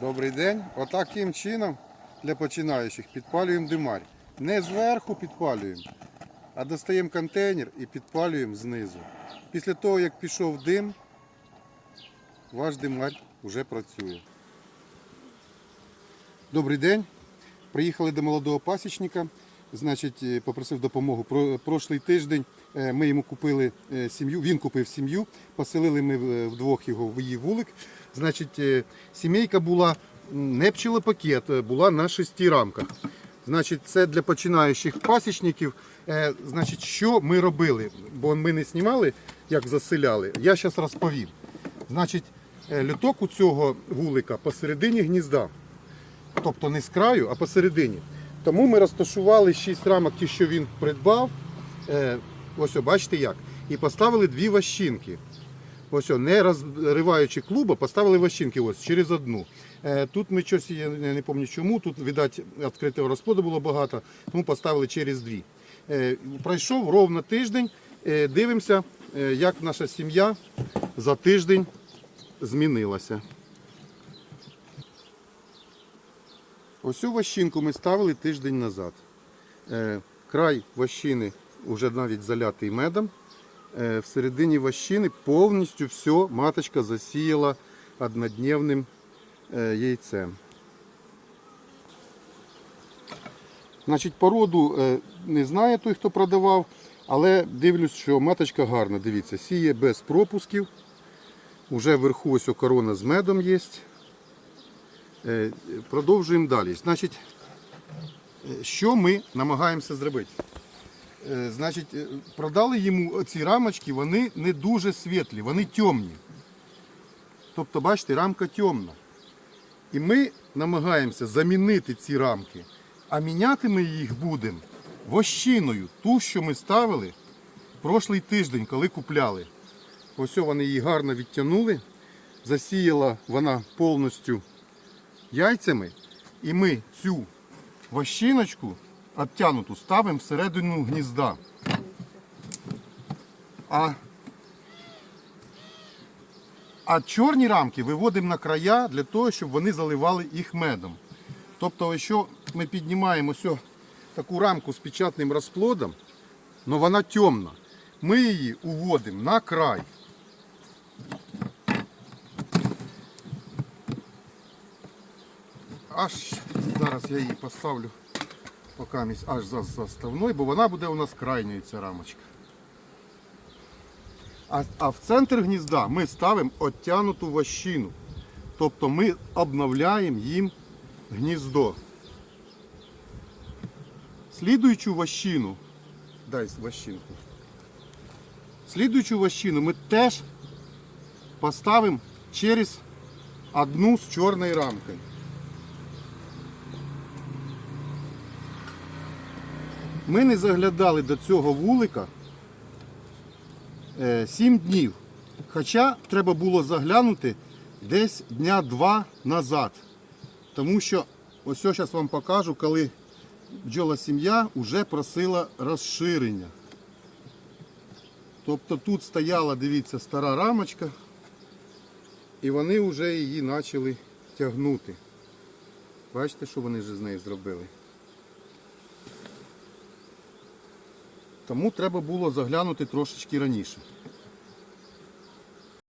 Добрий день. Отаким чином для починаючих підпалюємо димарь. Не зверху підпалюємо, а достаємо контейнер і підпалюємо знизу. Після того, як пішов дим, ваш димарь вже працює. Добрий день. Приїхали до молодого пасічника. Значить, е, попросив допомогу. Про прошлий тиждень е, ми йому купили е, сім'ю. Він купив сім'ю, поселили ми вдвох його в її вулик. Значить, е, сімейка була не пчелопакет, е, була на шести рамках. Значить, це для починаючих пасічників. Е, Значить, що ми робили? Бо ми не знімали, як заселяли. Я зараз розповім. Значить, люток у цього вулика посередині гнізда. Тобто не з краю, а посередині. Тому ми розташували 6 рамок, ті, що він придбав. Ось, бачите як. І поставили дві ващинки. Ось, не розриваючи клуба, поставили ващинки ось, через одну. Е, тут ми щось, я не пам'ятаю чому, тут, видать, відкритого розплоду було багато, тому поставили через дві. Е, пройшов ровно тиждень. Е, дивимося, як наша сім'я за тиждень змінилася. Ось цю ващинку ми ставили тиждень назад. Край ващини вже навіть залятий медом. Е, всередині ващини повністю все маточка засіяла однодневним е, яйцем. Значить, породу е, не знає той, хто продавав, але дивлюсь, що маточка гарна. Дивіться, сіє без пропусків. Уже вверху ось корона з медом є. Продовжуємо далі. Значить, що ми намагаємося зробити? Е, Значить, е, продали йому ці рамочки, вони не дуже світлі, вони темні. Тобто, бачите, рамка темна. І ми намагаємося замінити ці рамки, а міняти ми їх будемо вощиною, ту, що ми ставили прошлий тиждень, коли купляли. Ось вони її гарно відтягнули. Засіяла вона повністю яйцями, і ми цю вощиночку обтянуту ставимо всередину гнізда. А, а чорні рамки виводимо на края для того, щоб вони заливали їх медом. Тобто, якщо ми піднімаємо ось таку рамку з печатним розплодом, але вона темна, ми її уводимо на край. аж зараз я її поставлю поки аж за заставною, бо вона буде у нас крайньою ця рамочка. А, а в центр гнізда ми ставимо оттянуту ващину. Тобто ми обновляємо їм гніздо. Слідуючу ващину, дай ващинку. Слідуючу ващину ми теж поставимо через одну з чорною рамкою. Ми не заглядали до цього вулика 7 днів. Хоча треба було заглянути десь дня два назад. Тому що ось я зараз вам покажу, коли бджола сім'я вже просила розширення. Тобто тут стояла, дивіться, стара рамочка, і вони вже її почали тягнути. Бачите, що вони вже з нею зробили? Тому треба було заглянути трошечки раніше.